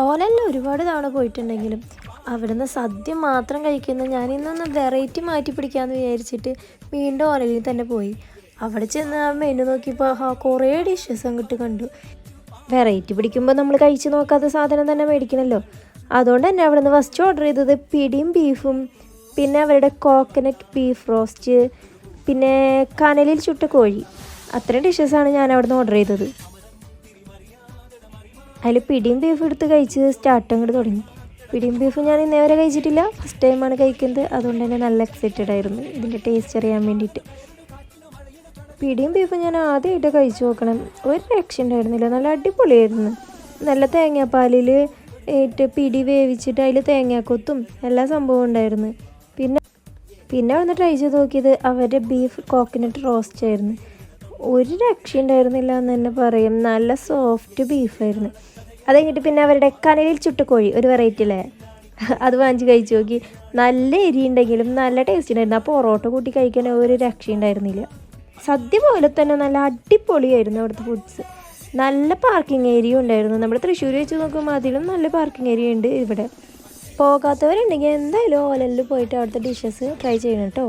ഓലെല്ലാം ഒരുപാട് തവണ പോയിട്ടുണ്ടെങ്കിലും അവിടുന്ന് സദ്യ മാത്രം കഴിക്കുന്ന ഞാൻ ഇന്നൊന്ന് വെറൈറ്റി മാറ്റി പിടിക്കാമെന്ന് വിചാരിച്ചിട്ട് വീണ്ടും ഓലയിൽ തന്നെ പോയി. അവിടെ ചെന്ന് ആ മെനു നോക്കിയപ്പോൾ കുറേ ഡിഷസ് അങ്ങോട്ട് കണ്ടു. വെറൈറ്റി പിടിക്കുമ്പോൾ നമ്മൾ കഴിച്ച് നോക്കാത്ത സാധനം തന്നെ മേടിക്കണമല്ലോ അതുകൊണ്ട് തന്നെ അവിടുന്ന് ഫസ്റ്റ് ഓർഡർ ചെയ്തത് പിടിയും ബീഫും പിന്നെ അവരുടെ കോക്കനട്ട് ബീഫ് റോസ്റ്റ് പിന്നെ കനലിൽ ചുട്ട കോഴി. അത്രയും ആണ് ഞാൻ അവിടുന്ന് ഓർഡർ ചെയ്തത്. അതിൽ പിടിയും ബീഫ് എടുത്ത് കഴിച്ച് സ്റ്റാർട്ട് അങ്ങോട്ട് തുടങ്ങി. പിടിയും ബീഫ് ഞാൻ ഇന്നേ വരെ കഴിച്ചിട്ടില്ല. ഫസ്റ്റ് ടൈമാണ് കഴിക്കുന്നത്. അതുകൊണ്ട് തന്നെ നല്ല എക്സൈറ്റഡ് ആയിരുന്നു. ഇതിന്റെ ടേസ്റ്റ് അറിയാൻ വേണ്ടിയിട്ട്. പിടിയും ബീഫും ഞാൻ ആദ്യമായിട്ട് കഴിച്ചു നോക്കണം. ഒരു രക്ഷ ഉണ്ടായിരുന്നില്ല. നല്ല അടിപൊളിയായിരുന്നു. നല്ല തേങ്ങാപ്പാലിൽ ഇട്ട് പിടി വേവിച്ചിട്ട് അതിൽ തേങ്ങാക്കൊത്തും എല്ലാ സംഭവവും ഉണ്ടായിരുന്നു. പിന്നെ പിന്നെ വന്ന് ട്രൈ ചെയ്ത് നോക്കിയത് അവരുടെ ബീഫ് കോക്കനട്ട് റോസ്റ്റ് ആയിരുന്നു. ഒരു രക്ഷ ഉണ്ടായിരുന്നില്ല എന്ന് തന്നെ പറയും. നല്ല സോഫ്റ്റ് ബീഫായിരുന്നു അത് കഴിഞ്ഞിട്ട് പിന്നെ അവരുടെ കനലിൽ ചുട്ടക്കോഴി ഒരു വെറൈറ്റി അല്ലേ അത് വാങ്ങിച്ച് കഴിച്ചു നോക്കി. നല്ല എരി ഉണ്ടെങ്കിലും നല്ല ടേസ്റ്റ് ഉണ്ടായിരുന്നു. ആ പൊറോട്ട കൂട്ടി കഴിക്കാൻ ഒരു രക്ഷ ഉണ്ടായിരുന്നില്ല. സദ്യ പോലെ തന്നെ നല്ല അടിപൊളിയായിരുന്നു അവിടുത്തെ ഫുഡ്സ് നല്ല പാർക്കിംഗ് ഏരിയ ഉണ്ടായിരുന്നു. നമ്മൾ തൃശ്ശൂർ വെച്ച് നോക്കുമ്പോൾ അതിലും നല്ല പാർക്കിംഗ് ഏരിയ ഉണ്ട് ഇവിടെ. പോകാത്തവരുണ്ടെങ്കിൽ എന്തായാലും ഓലലിൽ പോയിട്ട് അവിടുത്തെ ഡിഷസ് ട്രൈ ചെയ്യണം കേട്ടോ